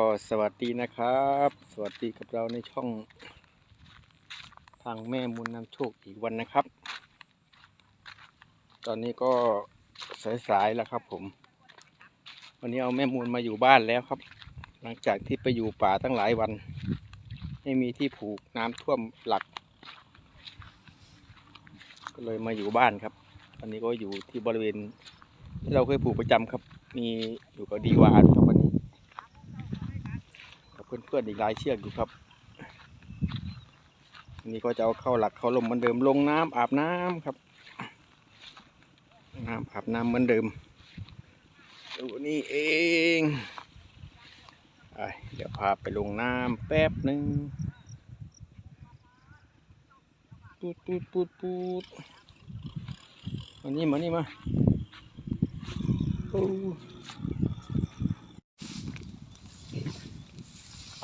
ก็สวัสดีนะครับ สวัสดีกับเราในช่อง ทางแม่มุนนำโชคอีกวันนะครับ ตอนนี้ก็สายๆแล้วครับผม วันนี้เอาแม่มูลมาอยู่บ้านแล้วครับ หลังจากที่ไปอยู่ป่าตั้งหลายวัน ไม่มีที่ผูกน้ำท่วมหลัก ก็เลยมาอยู่บ้านครับตอนนี้ก็อยู่ที่บริเวณที่เราเคยผูกประจำครับ มีอยู่กับดีวาครับวันนี้กับ เพื่อนๆอีกหลายเชือกอยู่ครับนนี้ก็จะเอาเข้าหลักเข้าลมเหมือนเดิมลงน้ำอาบน้ำครับ น้ำอาบน้ำเหมือนเดิมดูนี่เองไปเดี๋ยวพาไปลงน้ำแป๊บหนึ่งปูดปูดปูดปูดมานี่มานี่มาโอ้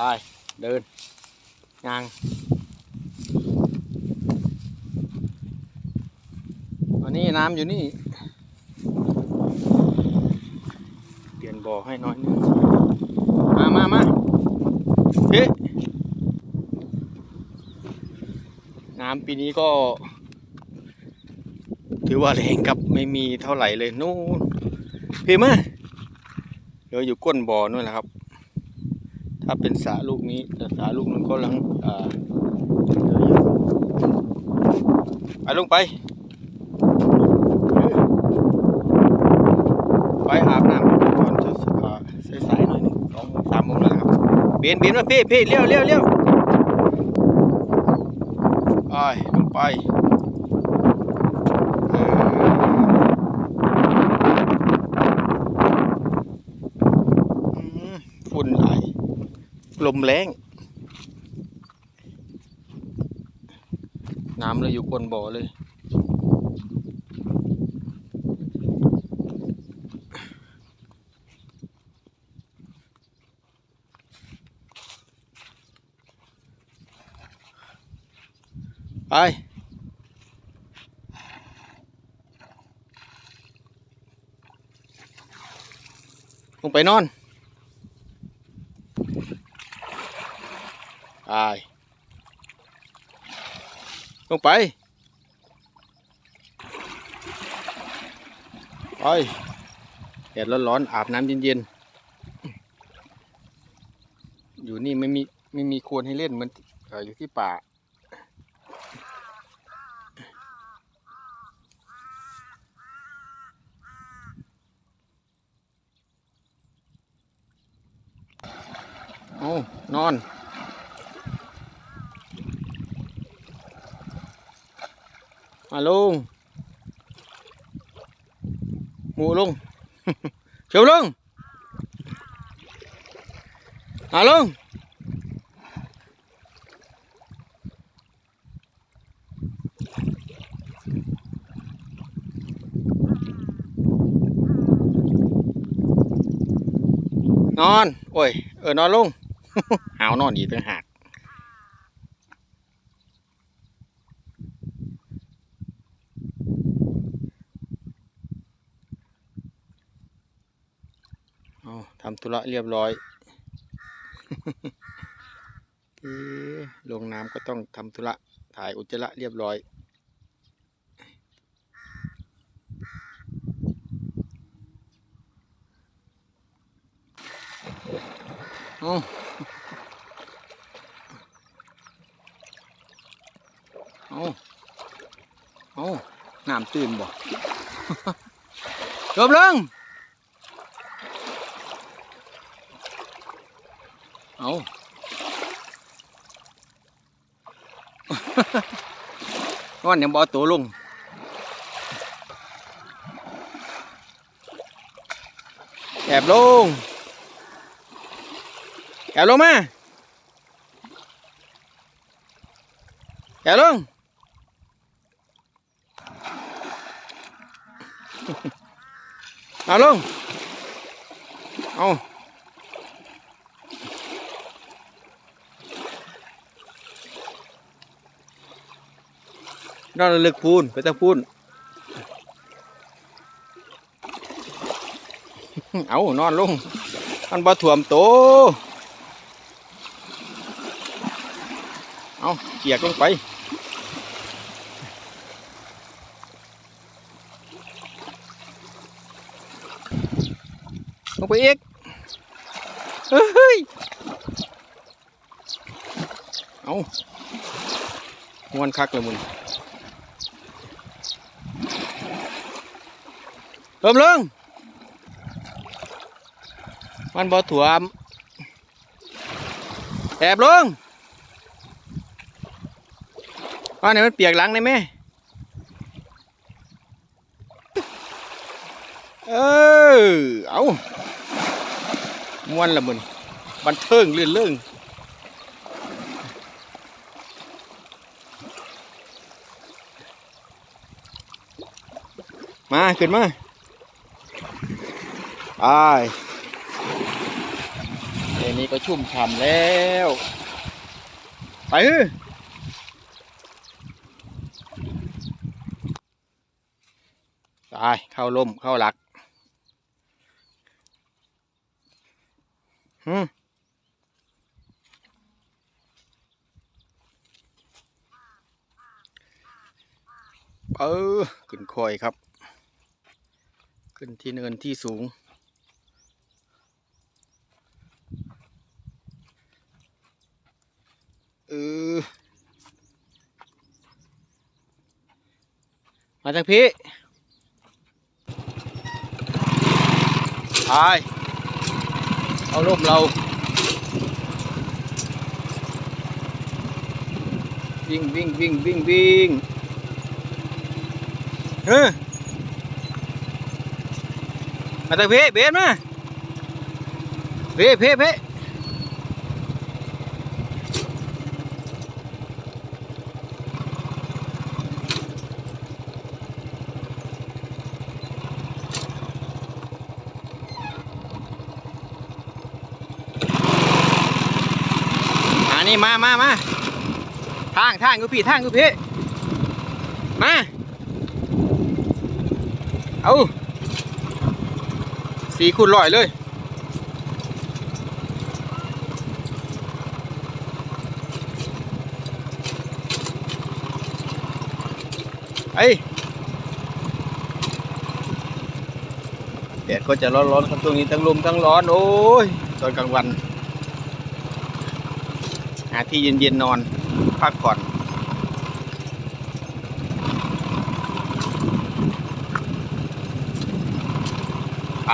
ไปเดินยางอันนี้น้ำอยู่นี่ เปลี่ยนบ่อให้น้อยนึงมามามาเฮ้น้ำปีนี้ก็ ถือว่าแรงครับไม่มีเท่าไหร่เลยนู่นพี่มาเดี๋ยวอยู่ก้นบ่อนู่นแหละครับ ถ้าเป็นสระลูกนี้แต่สระลูกนั้นก็ลังอ่าไปลงไป ไปอาบน้ำตอนจะสายๆหน่อยนึงสองโมงสามโมงแล้วครับเบียนเบียนมาพี่พี่เลี้ยวเลี้ยวเลี้ยวไปลงไปเอออืมฝุ่นไหล ลมแรงน้ำเลยอยู่ก้นบ่อเลย ไป ลงไปนอน ไปลงไป ไปแดดร้อนๆอาบน้ำเย็นๆ อยู่นี่ไม่มีไม่มีควรให้เล่นเหมือนออยู่ที่ป่าโอ้นอน มาลุงหมูลุงเชียวลุงมาลุงนอน โอ้ย เอาทำธุระเรียบร้อย ลงน้ำก็ต้องทำธุระ ถ่ายอุจจาระเรียบร้อย เอาเอาเอาน้ำตื่นบ่จบลง เอานอนยังบ่เอาตัวลงแอบลงแอบลงมาแอบลงเอาลงเอา นอนเลือกพูนไปตะพูนเอานอนลงมันบาถ่วมโตเอาเกียกลงไปลงไปอีกเฮ้ย เอาวนคักเลยมึง มเรื่องมันบ่ถ่วมแอบลงว่าเนี่ยมันเปียกหลังได้ไหมเออเอาม้วนละมึงบันเทิงเลื่อนเรื่องมา ขึ้นมา ไปเดี๋ยวนี้ก็ชุ่มฉ่ำแล้ว ไปเฮ้ยตายเข้าล่มเข้าหลักฮึเออขึ้นคอยครับ ขึ้นที่เนินที่สูง เออ มาจากพี่ไปเอาร่มเรา วิ่งวิ่งวิ่งวิ่งวิ่งเฮ้ยมาจากพี่เบสมาเพ่เพ่เพ่ นนี้มามามาทางทางกูพี่ทางกูพี่มาเอาสีคูณร้อยเลยไอ้แดดก็จะร้อนๆครับช่วงนี้ทั้งลมทั้งร้อน โอ้ยตอนกลางวัน หาที่เย็นๆนอนพักผ่อนไป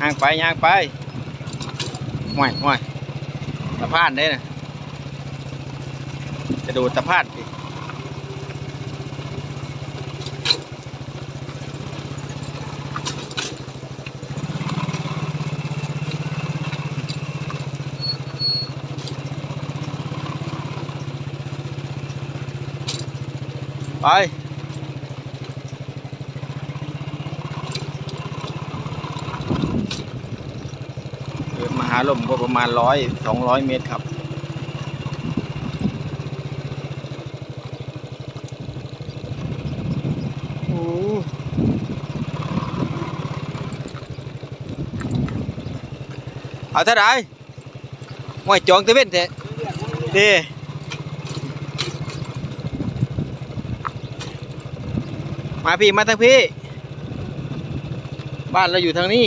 ย่างไปย่างไป ห่วยห่วยสะพานได้นะจะโดดสะพานสิไป เดิน มาหาลมก็ประมาณร้อยสองร้อยเมตรครับ โอ้เอาเท่าไหร่ห่วยจองตะเว้นเถอะเด้มาพี่มาทางพี่ บ้านเราอยู่ทางนี้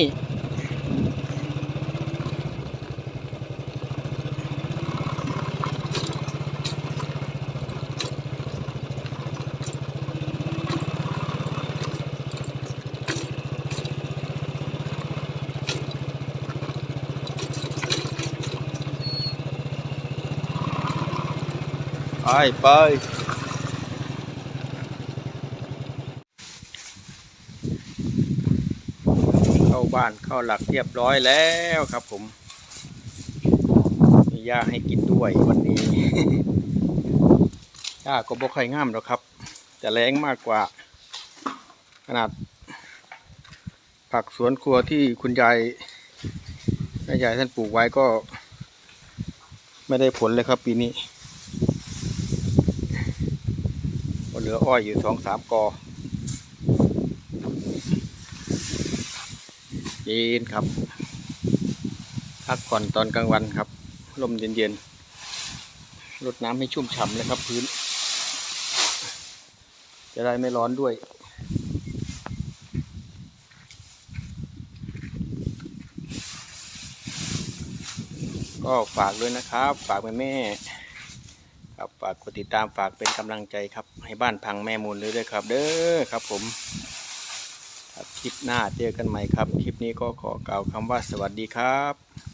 ไปไปเข้าบ้านเข้าหลักเรียบร้อยแล้วครับผม มีหญ้าให้กินด้วยวันนี้หญ้าก็บ่ค่อยงามหรอกครับจะแรงมากกว่า ขนาด ผักสวนครัวที่คุณยายแม่ยายท่านปลูกไว้ก็ ไม่ได้ผลเลยครับปีนี้ก็ เหลืออ้อยอยู่สองสามกอเย็นครับ พักผ่อนตอนกลางวันครับ ลมเย็นๆรดน้ำให้ชุ่มฉ่ำเลยครับพื้น จะได้ไม่ร้อนด้วยก็ฝากด้วยนะครับ ฝากแม่แม่ ครับฝากกดติดตามฝากเป็นกำลังใจครับ ให้บ้านพังแม่มูลเลยด้วยครับ เด้อครับผมครับคลิปหน้าเจอกันใหม่ครับ คลิปนี้ก็ขอกล่าวคำว่าสวัสดีครับ